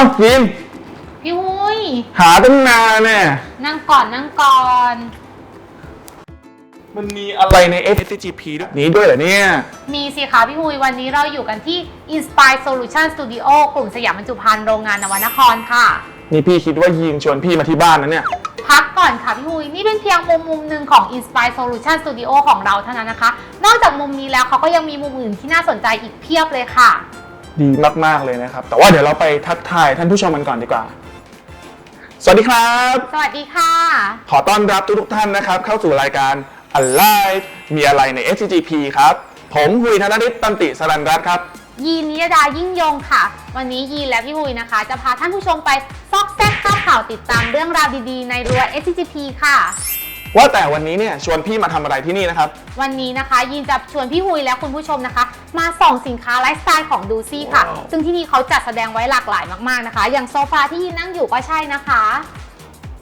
ายินพี่หุยหาตั้งนานเนี่ยนั่งก่อนนั่งก่อน มันมีอะไรใน SCGP ด้วยนี้ด้วยเหรอเนี่ย มีสิคะพี่หุยวันนี้เราอยู่กันที่ Inspire Solution Studio กลุ่มสยามบรรจุภัณฑ์โรงงานนวนครค่ะ นี่พี่คิดว่ายีนชวนพี่มาที่บ้านนะเนี่ย พักก่อนค่ะพี่หุยนี่เป็นเพียงมุมมุมหนึ่งของ Inspire Solution Studio ของเราเท่านั้นนะคะ นอกจากมุมนี้แล้วเขาก็ยังมีมุมอื่นที่น่าสนใจอีกเพียบเลยค่ะ ดีมาก ๆ เลยนะครับ แต่ว่าเดี๋ยวเราไปทักทายท่านผู้ชมกันก่อนดีกว่า สวัสดีครับ สวัสดีค่ะ ขอต้อนรับทุกๆท่านนะครับ เข้าสู่รายการ Alive มีอะไรใน SCGP ครับ ผมหุยธนฤทธิ์ตันติสรันรัตน์ครับ ยีนนิยดายิ่งยงค่ะ วันนี้ยีนและพี่หุยนะคะ จะพาท่านผู้ชมไปซอกแซกข้าวข่าวติดตามเรื่องราวดีๆ ในรั้ว SCGP ค่ะ ว่าแต่วันนี้เนี่ยชวนพี่มาทำอะไรที่นี่นะครับ วันนี้นะคะ ยินจะชวนพี่หุยและคุณผู้ชมนะคะ มาส่องสินค้าไลฟ์สไตล์ของดูซี่ค่ะ ว้าว ซึ่งที่นี่เขาจัดแสดงไว้หลากหลายมากๆนะคะ อย่างโซฟาที่ยินนั่งอยู่ก็ใช่นะคะ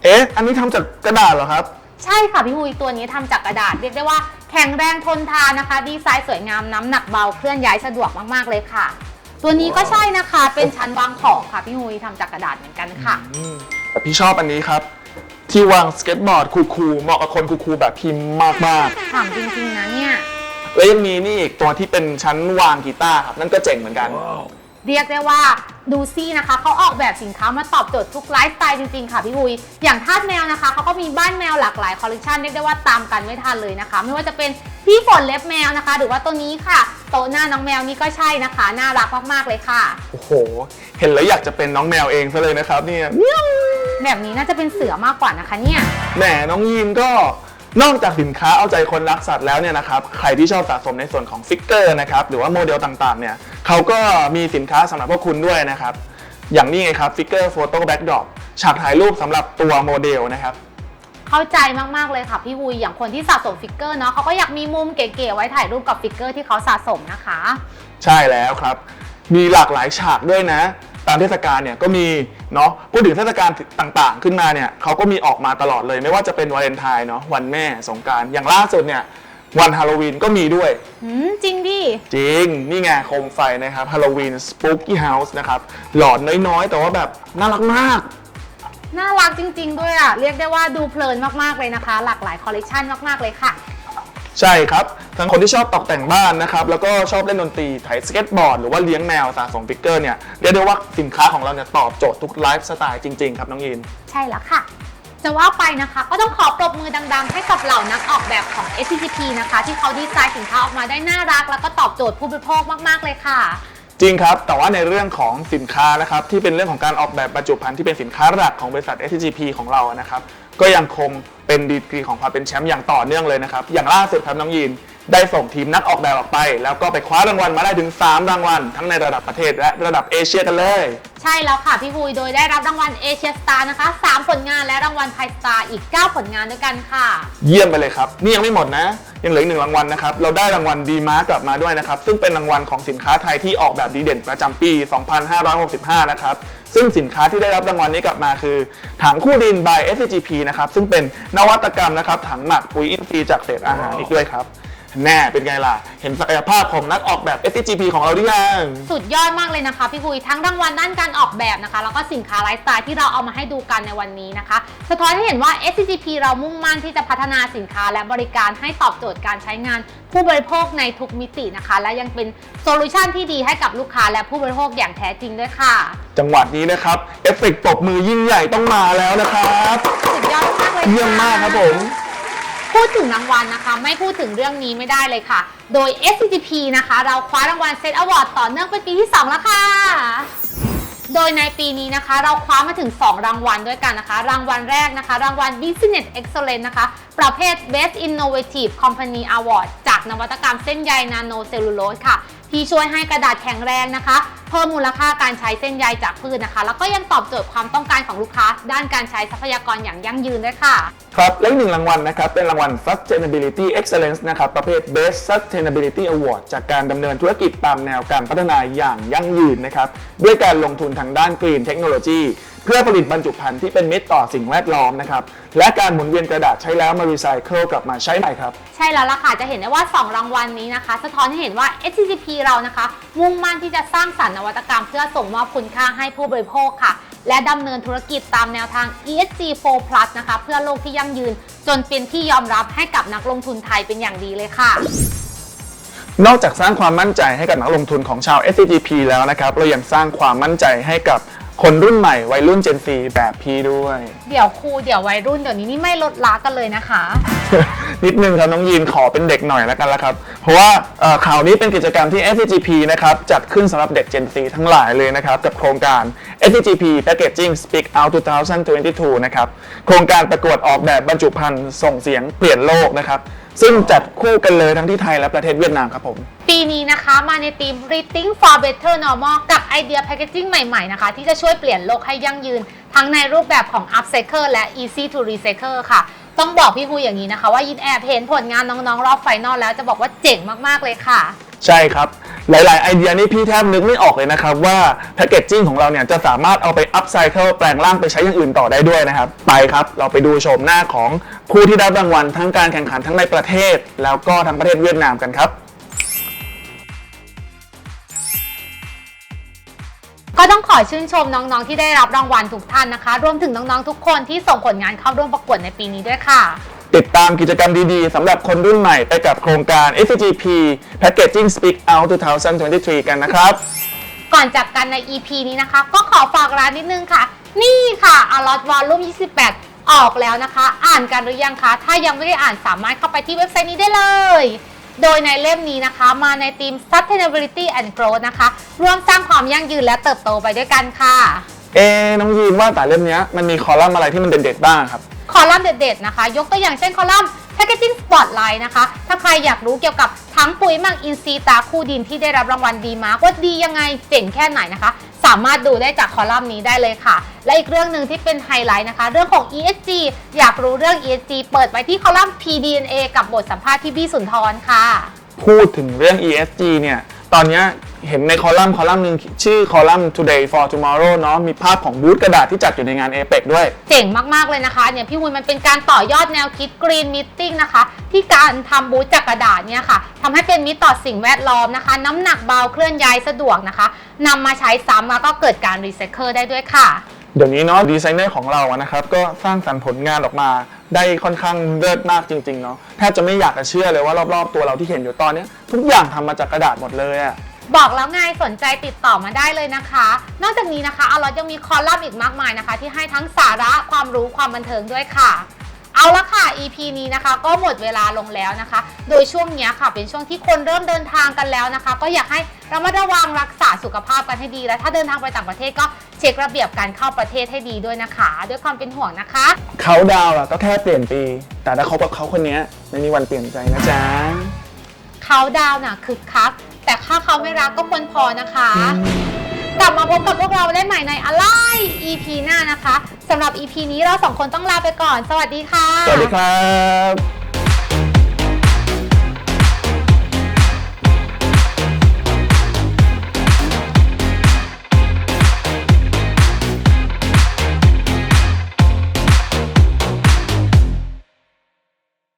เอ๊ะ อันนี้ทำจากกระดาษเหรอครับ ใช่ค่ะพี่หุยตัวนี้ทำจากกระดาษเรียกได้ว่าแข็งแรงทนทานนะคะ ดีไซน์สวยงามน้ำหนักเบาเคลื่อนย้ายสะดวกมากๆเลยค่ะ ตัวนี้ก็ใช่นะคะเป็นชั้นวางของค่ะพี่หุยทำจากกระดาษเหมือนกันค่ะ แต่พี่ชอบอันนี้ครับ ที่วางสเก็ตบอร์ดคูลๆเหมาะกับคนคูลๆแบบพิมพ์มากถามจริงๆนะเนี่ย ๆ แล้วยังมีนี่อีกตัวที่เป็นชั้นวางกีตาร์ครับ นั่นก็เจ๋งเหมือนกัน เรียกได้ว่าดูซี่นะคะเขาออกแบบสินค้ามาตอบโจทย์ทุกไลฟ์สไตล์จริงๆ ค่ะพี่หุยอย่างทาสแมวนะคะเขาก็มีบ้านแมวหลากหลายคอลเลคชันเรียกได้ว่าตามกันไม่ทันเลยนะคะ ไม่ว่าจะเป็นที่ฝนเล็บแมวนะคะ หรือว่าตัวนี้ค่ะโต๊ะหน้าน้องแมวนี่ก็ใช่นะคะ น่ารักมากๆเลยค่ะ โอ้โห เห็นแล้วอยากจะเป็นน้องแมวเองซะเลยนะครับเนี่ย แบบนี้น่าจะเป็นเสือมากกว่านะคะเนี่ย แหมน้องยีนก็นอกจากสินค้าเอาใจคนรักสัตว์แล้วเนี่ยนะครับใครที่ชอบสะสมในส่วนของฟิกเกอร์นะครับหรือว่าโมเดลต่างๆเนี่ยเขาก็มีสินค้าสำหรับพวกคุณด้วยนะครับ อย่างนี้ไงครับฟิกเกอร์โฟโต้แบ็กดรอปฉากถ่ายรูปสำหรับตัวโมเดลนะครับ เข้าใจมากๆเลยค่ะพี่วุยอย่างคนที่สะสมฟิกเกอร์เนาะเขาก็อยากมีมุมเก๋ๆไว้ถ่ายรูปกับฟิกเกอร์ที่เขาสะสมนะคะ ใช่แล้วครับ มีหลากหลายฉากด้วยนะ ตามเทศกาลเนี่ยก็มีเนาะพูดถึงเทศกาลต่างๆ ขึ้นมาเนี่ยเขาก็มีออกมาตลอดเลย ไม่ว่าจะเป็นวาเลนไทน์เนาะวันแม่สงกรารอย่างล่าสุดเนี่ยวันฮาโลวีนก็มีด้วย หืมจริงดิ จริง นี่ไงโคมไฟนะครับฮาโลวีนสปูกี้เฮาส์นะครับหลอดน้อยๆ แต่ว่าแบบน่ารักมาก น่ารักจริง ๆ ด้วยอะเรียกได้ว่าดูเพลินมาก ๆ เลยนะคะ หลากหลายคอลเลคชันมาก ๆ เลยค่ะ ใช่ครับ ทั้งคนที่ชอบตกแต่งบ้านนะครับ แล้วก็ชอบเล่นดนตรีถ่ายสเก็ตบอร์ด หรือว่าเลี้ยงแมวสะสมฟิกเกอร์เนี่ยเรียกได้ว่าสินค้าของเราเนี่ยตอบโจทย์ทุกไลฟ์สไตล์จริง ๆ ครับน้องยิน ใช่แล้วค่ะ จะว่าไปนะคะ ก็ต้องขอปรบมือดังๆ ให้กับเหล่านักออกแบบของ SCGP นะคะ ที่เขาดีไซน์สินค้าออกมาได้น่ารัก แล้วก็ตอบโจทย์ผู้บริโภคมากๆเลยค่ะ จริงครับ แต่ว่าในเรื่องของสินค้านะครับที่เป็นเรื่องของการออกแบบบรรจุภัณฑ์ที่เป็นสินค้าหลักของบริษัท SGP ของเรานะครับก็ยังคงเป็นดีกรีของความเป็นแชมป์อย่างต่อเนื่องเลยนะครับ อย่างล่าสุดครับน้องยินได้ส่งทีมนักออกแบบออกไป แล้วก็ไปคว้ารางวัลมาได้ถึง 3 รางวัล ทั้งในระดับประเทศและระดับเอเชียกันเลย ใช่แล้วค่ะพี่พุยโดยได้รับรางวัลเอเชียสตาร์นะคะ 3 ผลงานและรางวัลไทยสตาร์อีก 9 ผลงานด้วยกันค่ะ เยี่ยมไปเลยครับ นี่ยังไม่หมดนะ ยังเหลืออีกหนึ่งรางวัลนะครับ เราได้รางวัลดีมาร์กลับมาด้วยนะครับ ซึ่งเป็นรางวัลของสินค้าไทยที่ออกแบบดีเด่นประจำปี 2565 นะครับ ซึ่งสินค้าที่ได้รับรางวัลนี้กลับมาคือ ถังคู่ดิน by SCGP นะครับ ซึ่งเป็นนวัตกรรมนะครับ ถังหมักปุ๋ยอินทรีย์จากเศษอาหารอีกด้วยครับ แน่เป็นไงล่ะ เห็นศักยภาพของนักออกแบบ SCGP ของเราหรือยังสุดยอดมากเลยนะคะพี่พุยทั้งรางวัลด้านการออกแบบนะคะ แล้วก็สินค้าไลฟ์สไตล์ที่เราเอามาให้ดูกันในวันนี้นะคะ สะท้อนให้เห็นว่า SCGP เรามุ่งมั่นที่จะพัฒนาสินค้าและบริการให้ตอบโจทย์การใช้งาน ผู้บริโภคในทุกมิตินะคะ และยังเป็นโซลูชันที่ดีให้กับลูกค้าและผู้บริโภคอย่างแท้จริงด้วยค่ะ จังหวัดนี้นะครับเอฟเฟกต์ตบมือยิ่งใหญ่ต้องมาแล้วนะครับ สุดยอดมากเลยค่ะ เยี่ยมมากครับผม พูดถึงรางวัลนะคะ ไม่พูดถึงเรื่องนี้ไม่ได้เลยค่ะ โดย SCGP นะคะ เราคว้ารางวัลเซตอวอร์ดต่อเนื่องเป็นปีที่ 2 แล้วค่ะ โดยในปีนี้นะคะ เราคว้ามาถึง 2 รางวัลด้วยกันนะคะ รางวัลแรกนะคะ รางวัล Business Excellence นะคะ ประเภท Best Innovative Company Award จากนวัตกรรมเส้นใยนาโนเซลลูโลสค่ะ ที่ช่วยให้กระดาษแข็งแรงนะคะ เพิ่มมูลค่าการใช้เส้นใยจากพืชนะคะ แล้วก็ยังตอบโจทย์ความต้องการของลูกค้า ด้านการใช้ทรัพยากรอย่างยั่งยืนด้วยค่ะ ครับ และอีกหนึ่งรางวัลนะครับ เป็นรางวัล Sustainability Excellence นะครับ ประเภท Best Sustainability Award จากการดำเนินธุรกิจตามแนวการพัฒนาอย่างยั่งยืนนะครับ ด้วยการลงทุนทางด้าน Green Technology พื่อผลิตบรรจุภัณฑ์ที่เป็นมิตรต่อสิ่งแวดล้อมนะครับ และการหมุนเวียนกระดาษใช้แล้วมารีไซเคิลกลับมาใช้ใหม่ครับ ใช่แล้วล่ะค่ะ จะเห็นได้ว่า 2 รางวัลนี้นะคะ สะท้อนให้เห็นว่า SCCP เรานะคะ มุ่งมั่นที่จะสร้างสรรค์นวัตกรรม เพื่อส่งมอบคุณค่าให้ผู้บริโภคค่ะ และดำเนินธุรกิจตามแนวทาง ESG 4 plus นะคะ เพื่อโลกที่ยั่งยืน จนเป็นที่ยอมรับให้กับนักลงทุนไทยเป็นอย่างดีเลยค่ะนอกจากสร้างความมั่นใจให้กับนักลงทุนของชาว SCGP แล้วนะครับ เรายังสร้างความมั่นใจให้กับ คนรุ่นใหม่วัยรุ่น Gen Z แบบพี่ด้วย เดี๋ยวครูเดี๋ยววัยรุ่นเดี๋ยวนี้นี่ไม่ลดละกันเลยนะคะ นิดนึงครับ น้องยีนขอเป็นเด็กหน่อยแล้วกันละครับ เพราะว่าเอ่อข่าวนี้เป็นกิจกรรมที่ SCGP นะครับ จัดขึ้นสำหรับเด็ก Gen Z ทั้งหลายเลยนะครับ กับโครงการ SCGP Packaging Speak Out 2022 นะครับ โครงการประกวดออกแบบบรรจุภัณฑ์ส่งเสียงเปลี่ยนโลกนะครับ ซึ่งจัดคู่กันเลยทั้งที่ไทยและประเทศเวียดนามครับผม ปีนี้นะคะมาในทีม Rethink for Better Normal กับไอเดียแพ c เกจิ้งใหม่ๆนะคะ ที่จะช่วยเปลี่ยนโลกให้ยั่งยืน ทั้งในรูปแบบของ Upcycle และ Easy to Recycle ค่ะ ต้องบอกพี่ฮูอย่างนี้นะคะ ว่ายินแอบเห็นผลงานน้องๆ รอบไฟนอลแล้วจะบอกว่าเจ๋งมากๆเลยค่ะ ใช่ครับ หลายๆ ไอเดียนี่พี่แทบนึกไม่ออกเลยนะครับ ว่าแพคเกจจิ้งของเราเนี่ยจะสามารถเอาไปอัพไซเคิลแปลงร่างไปใช้อย่างอื่นต่อได้ด้วยนะครับ ไปครับ เราไปดูโฉมหน้าของผู้ที่ได้รางวัลทั้งการแข่งขันทั้งในประเทศ แล้วก็ทั้งประเทศเวียดนามกันครับก็ต้องขอชื่นชมน้องๆ ที่ได้รับรางวัลทุกท่านนะคะ รวมถึงน้องๆ ทุกคนที่ส่งผลงานเข้าร่วมประกวดในปีนี้ด้วยค่ะ ติดตามกิจกรรมดีๆสำหรับคนรุ่นใหม่ไปกับโครงการ SCGP Packaging Speak Out 2023 กันนะครับ ก่อนจากกันใน EP นี้นะคะ ก็ขอฝากร้านนิดนึงค่ะ นี่ค่ะ a l o t Volume 28 ออกแล้วนะคะ อ่านกันหรือยังคะ ถ้ายังไม่ได้อ่านสามารถเข้าไปที่เว็บไซต์นี้ได้เลย โดยในเล่มนี้นะคะ มาในธีม Sustainability and Growth นะคะ ร่วมสร้างความยั่งยืนและเติบโตไปด้วยกันค่ะ เอ๊ะน้องยีนว่าแต่เล่มเนี้ยมันมีคอลัมน์อะไรที่มันเด่นๆบ้างครับ คอลัมน์เด็ดๆนะคะ ยกตัวอย่างเช่นคอลัมน์ Packaging Spotlight นะคะ ถ้าใครอยากรู้เกี่ยวกับทั้งปุ๋ยหมักอินทรีย์ตาคู่ดินที่ได้รับรางวัลดีมาร์กว่าดียังไงเจ๋งแค่ไหนนะคะ สามารถดูได้จากคอลัมน์นี้ได้เลยค่ะ และอีกเรื่องหนึ่งที่เป็นไฮไลท์นะคะ เรื่องของ ESG อยากรู้เรื่อง ESG เปิดไปที่คอลัมน์ PDNA กับบทสัมภาษณ์ที่พี่สุนทรค่ะ พูดถึงเรื่อง ESG เนี่ย ตอนนี้ เห็นในคอลัมน์คอลัมน์หนึ่งชื่อคอลัมน์ Today for Tomorrow เนาะมีภาพของบูธกระดาษที่จัดอยู่ในงาน APEC ด้วย เจ๋งมาก ๆ เลยนะคะเนี่ยพี่วุ้นมันเป็นการต่อยอดแนวคิด Green Meeting นะคะ ที่การทำบูธจากกระดาษเนี่ยค่ะทำให้เป็นมิตรต่อสิ่งแวดล้อมนะคะ น้ำหนักเบาเคลื่อนย้ายสะดวกนะคะนำมาใช้ซ้ำแล้วก็เกิดการรีไซเคิลได้ด้วยค่ะ เดี๋ยวนี้เนาะดีไซเนอร์ของเราอะนะครับก็สร้างสรรค์ผลงานออกมาได้ค่อนข้างเลิศมากจริงๆเนาะแทบจะไม่อยากจะเชื่อเลยว่ารอบๆตัวเราที่เห็นอยู่ตอนเนี้ยทุกอย่างทำมาจากกระดาษหมดเลยอะ บอกแล้วไงสนใจติดต่อมาได้เลยนะคะ นอกจากนี้นะคะอลอตยังมีคอลัมน์อีกมากมายนะคะ ที่ให้ทั้งสาระความรู้ความบันเทิงด้วยค่ะ เอาละค่ะ EP นี้นะคะ ก็หมดเวลาลงแล้วนะคะ โดยช่วงเนี้ยค่ะ เป็นช่วงที่คนเริ่มเดินทางกันแล้วนะคะ ก็อยากให้ระมัดระวังรักษาสุขภาพกันให้ดี และถ้าเดินทางไปต่างประเทศก็เช็คระเบียบการเข้าประเทศให้ดีด้วยนะคะ ด้วยความเป็นห่วงนะคะ เขาดาวน์อะก็แค่เปลี่ยนปี แต่ถ้าคบกับเขาคนเนี้ยไม่มีวันเปลี่ยนใจนะจ๊ะ เขาดาวน์น่ะคึกคักแต่ถ้า เขาไม่รักก็ควรพอนะคะ กลับมาพบกับพวกเราได้ใหม่ในอะไร EP หน้านะคะสำหรับ EP นี้เราสองคนต้องลาไปก่อน สวัสดีค่ะ สวัสดีครับ